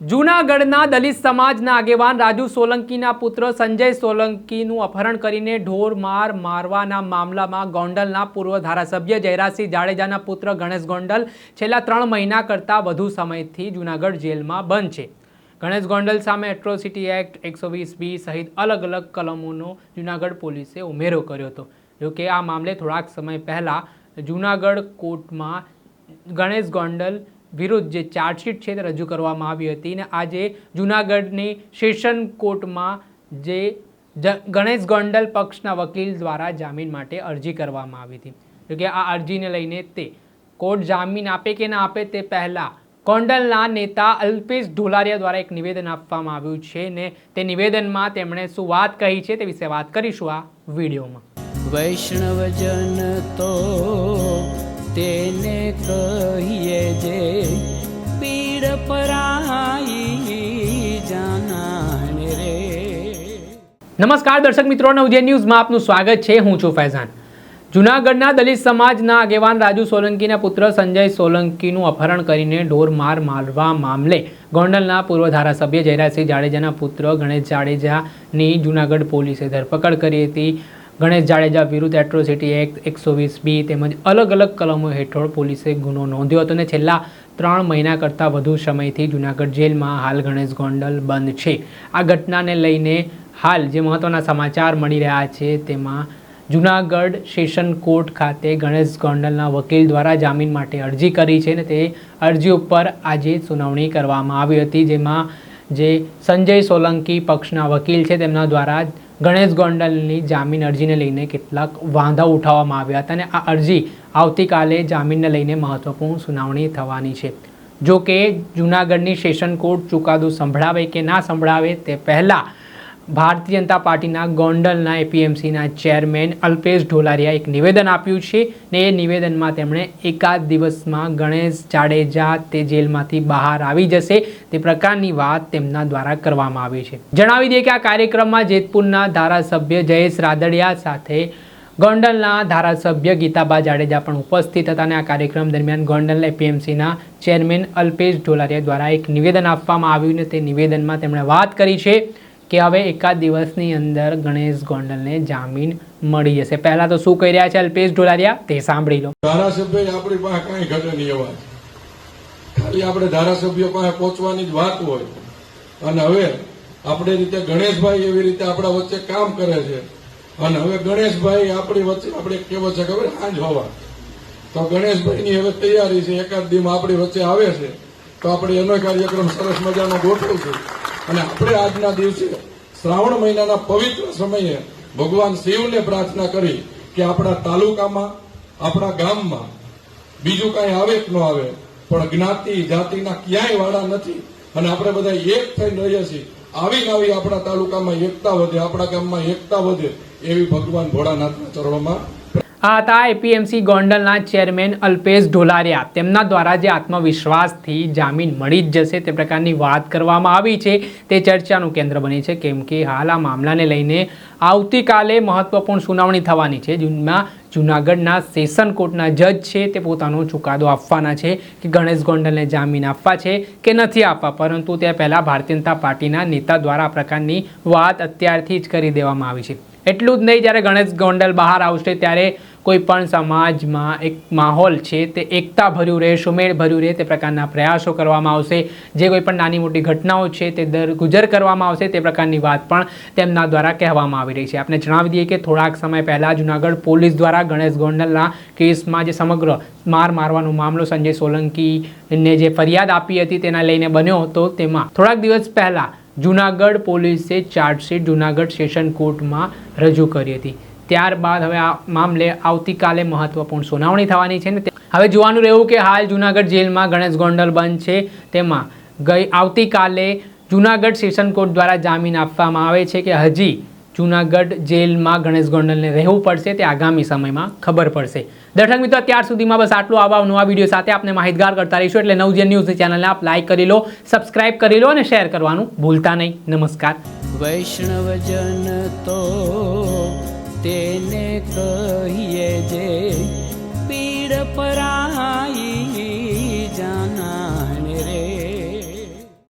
જૂનાગઢના દલિત સમાજના આગેવાન રાજુ સોલંકીના પુત્ર સંજય સોલંકીનું અપહરણ કરીને ઢોર માર મારવાના મામલામાં ગોંડલના પૂર્વ ધારાસભ્ય જયરાજસિંહ જાડેજાના પુત્ર ગણેશ ગોંડલ છેલ્લા ત્રણ મહિના કરતાં વધુ સમયથી જૂનાગઢ જેલમાં બંધ છે. ગણેશ ગોંડલ સામે એટ્રોસિટી એક્ટ એકસો વીસ બી સહિત અલગ અલગ કલમોનો જૂનાગઢ પોલીસે ઉમેરો કર્યો હતો. જોકે આ મામલે થોડાક સમય પહેલાં જૂનાગઢ કોર્ટમાં ગણેશ ગોંડલ વિરુદ્ધ જે ચાર્જશીટ છે તે રજૂ કરવામાં આવી હતી અને આજે જૂનાગઢની સેશન કોર્ટમાં જે ગણેશ ગોંડલ પક્ષના વકીલ દ્વારા જામીન માટે અરજી કરવામાં આવી હતી. જોકે આ અરજીને લઈને તે કોર્ટ જામીન આપે કે ના આપે તે પહેલાં ગોંડલના નેતા અલ્પેશ ઢોલારિયા દ્વારા એક નિવેદન આપવામાં આવ્યું છે ને તે નિવેદનમાં તેમણે શું વાત કહી છે તે વિશે વાત કરીશું આ વિડીયોમાં. વૈષ્ણવજન તો તેને કહીએ જે નમસ્કાર દર્શક મિત્રો નવજે ન્યૂઝમાં આપનું સ્વાગત છે. હું છું ફૈઝાન. જૂનાગઢના દલિત સમાજના આગેવાન રાજુ સોલંકીના પુત્ર સંજય સોલંકીનું અપહરણ કરીને ઢોર માર મારવા મામલે ગોંડલના પૂર્વ ધારાસભ્ય જયરાજસિંહ જાડેજાના પુત્ર ગણેશ જાડેજાની જૂનાગઢ પોલીસે ધરપકડ કરી હતી. ગણેશ જાડેજા, વિરુદ્ધ એટ્રોસિટી એક્ટ, એકસો વીસ બી તેમજ અલગ અલગ કલમો હેઠળ પોલીસે ગુનો નોંધ્યો હતો અને છેલ્લા ત્રણ મહિના કરતાં વધુ સમયથી જૂનાગઢ જેલમાં હાલ ગણેશ ગોંડલ બંધ છે. આ ઘટનાને લઈને હાલ જે મહત્ત્વના સમાચાર મળી રહ્યા છે તેમાં જૂનાગઢ સેશન કોર્ટ ખાતે ગણેશ ગોંડલના વકીલ દ્વારા જામીન માટે અરજી કરી છે અને તે અરજી ઉપર આજે સુનાવણી કરવામાં આવી હતી, જેમાં જે સંજય સોલંકી પક્ષના વકીલ છે તેમના દ્વારા ગણેશ ગોંડલની જામીન અરજીને લઈને કેટલાક વાંધા ઉઠાવવામાં આવ્યા હતા અને આ અરજી આવતીકાલે જામીનને લઈને મહત્વપૂર્ણ સુનાવણી થવાની છે. જો કે જૂનાગઢની સેશન કોર્ટ ચુકાદો સંભળાવે કે ના સંભળાવે તે પહેલાં ભારતીય જનતા પાર્ટીના ગોંડલના એપીએમસીના ચેરમેન અલ્પેશ ઢોલારિયા એક નિવેદન આપ્યું છે ને એ નિવેદનમાં તેમણે એકાદ દિવસમાં ગણેશ જાડેજા તે જેલમાંથી બહાર આવી જશે તે પ્રકારની વાત તેમના દ્વારા કરવામાં આવી છે. જણાવી દઈએ કે આ કાર્યક્રમમાં જેતપુરના ધારાસભ્ય જયેશ રાદડિયા સાથે ગોંડલના ધારાસભ્ય ગીતાબા જાડેજા પણ ઉપસ્થિત હતા અને આ કાર્યક્રમ દરમિયાન ગોંડલ એપીએમસીના ચેરમેન અલ્પેશ ઢોલારિયા દ્વારા એક નિવેદન આપવામાં આવ્યું ને તે નિવેદનમાં તેમણે વાત કરી છે. કે હવે એકાદ દિવસની અંદર ગણેશ ગોંડલને જામીન મળી જશે. પહેલા તો શું કહી રહ્યા છે અલ્પેશ ઢોલારિયા? તે સાંભળી લો. ધારાસભ્ય આપણી પાસે કઈ ઘટે નહીં અવાજ ખાલી આપણે ધારાસભ્યો પાસે પહોંચવાની જ વાત હોય. અને હવે આપણે રીતે ગણેશભાઈ એવી રીતે આપણા વચ્ચે કામ કરે છે. અને હવે ગણેશભાઈ આપણી વચ્ચે, આપણે કેવો છે ખબર? આજ હોવા. તો ગણેશભાઈની હવે તૈયારી છે. એકાદ દીમાં આપણી વચ્ચે આવે છે. તો આપણે એનો કાર્યક્રમ સરસ મજાનો ગોઠવશું. અને આપણે આજના દિવસે શ્રાવણ મહિનાના પવિત્ર સમયે ભગવાન શિવને પ્રાર્થના કરી કે આપણા તાલુકામાં, આપણા ગામમાં બીજું કાંઈ આવે કે ન આવે, પણ જ્ઞાતિ જાતિના ક્યાંય વાળા નથી અને આપણે બધા એક થઈને રહીએ છીએ. આવીને આવી આપણા તાલુકામાં એકતા વધે, આપણા ગામમાં એકતા વધે એવી ભગવાન ભોળાનાથના ચરણોમાં આ હતા એપીએમસી ગોંડલના ચેરમેન અલ્પેશ ઢોલારિયા. તેમના દ્વારા જે આત્મવિશ્વાસથી જામીન મળી જ જશે તે પ્રકારની વાત કરવામાં આવી છે. તે ચર્ચાનું કેન્દ્ર બની છે કેમ કે હાલ આ મામલાને લઈને આવતીકાલે મહત્વપૂર્ણ સુનાવણી થવાની છે, જેમાં જૂનાગઢના સેશન કોર્ટના જજ છે તે પોતાનો ચુકાદો આપવાના છે કે ગણેશ ગોંડલને જામીન આપવા છે કે નથી આપવા. પરંતુ તે પહેલાં ભારતીય જનતા પાર્ટીના નેતા દ્વારા આ પ્રકારની વાત અત્યારથી જ કરી દેવામાં આવી છે. એટલું જ નહીં, જ્યારે ગણેશ ગોંડલ બહાર આવશે, ત્યારે કોઈ પણ સમાજમાં એક માહોલ છે તે એકતા ભર્યું રહે સુમેળ ભર્યું રહે, તે પ્રકારના પ્રયાસો કરવામાં આવશે. જે કોઈ પણ નાની મોટી ઘટનાઓ છે તે દર ગુજર કરવામાં આવશે, તે પ્રકારની વાત પણ તેમના દ્વારા કહેવામાં આવી રહી છે. આપણે જણાવી દઈએ કે થોડાક સમય પહેલાં જુનાગઢ પોલીસ દ્વારા ગણેશ ગોંડલના કેસમાં જે સમગ્ર માર મારવાનો મામલો સંજય સોલંકીને જે ફરિયાદ આપી હતી તેના લઈને બન્યો હતો, તેમાં થોડાક દિવસ પહેલાં જૂનાગઢ પોલીસે ચાર્જશીટ જૂનાગઢ સેશન કોર્ટમાં રજૂ કરી હતી. ત્યારબાદ હવે આ મામલે આવતીકાલે મહત્વપૂર્ણ સુનાવણી થવાની છે ને હવે જોવાનું રહેવું કે હાલ જૂનાગઢ જેલમાં ગણેશ ગોંડલ બંધ છે. તેમાં ગઈ આવતીકાલે જૂનાગઢ સેશન કોર્ટ દ્વારા જામીન આપવામાં આવે છે કે હજી જૂનાગઢ જેલમાં ગણેશ ગોંડલને રહેવું પડશે. તે આગામી સમયમાં ખબર પડશે. દર્શક મિત્રો, અત્યાર સુધીમાં બસ આટલું. આવા નવા વીડિયો સાથે આપને માહિતગાર કરતા રહીશું. એટલે નવજન ન્યૂઝ ચેનલને આપ લાઈક કરી લો, સબસ્ક્રાઇબ કરી લો અને શેર કરવાનું ભૂલતા નહીં. નમસ્કાર. વૈષ્ણવજન તો તેને કહીએ જે પીડ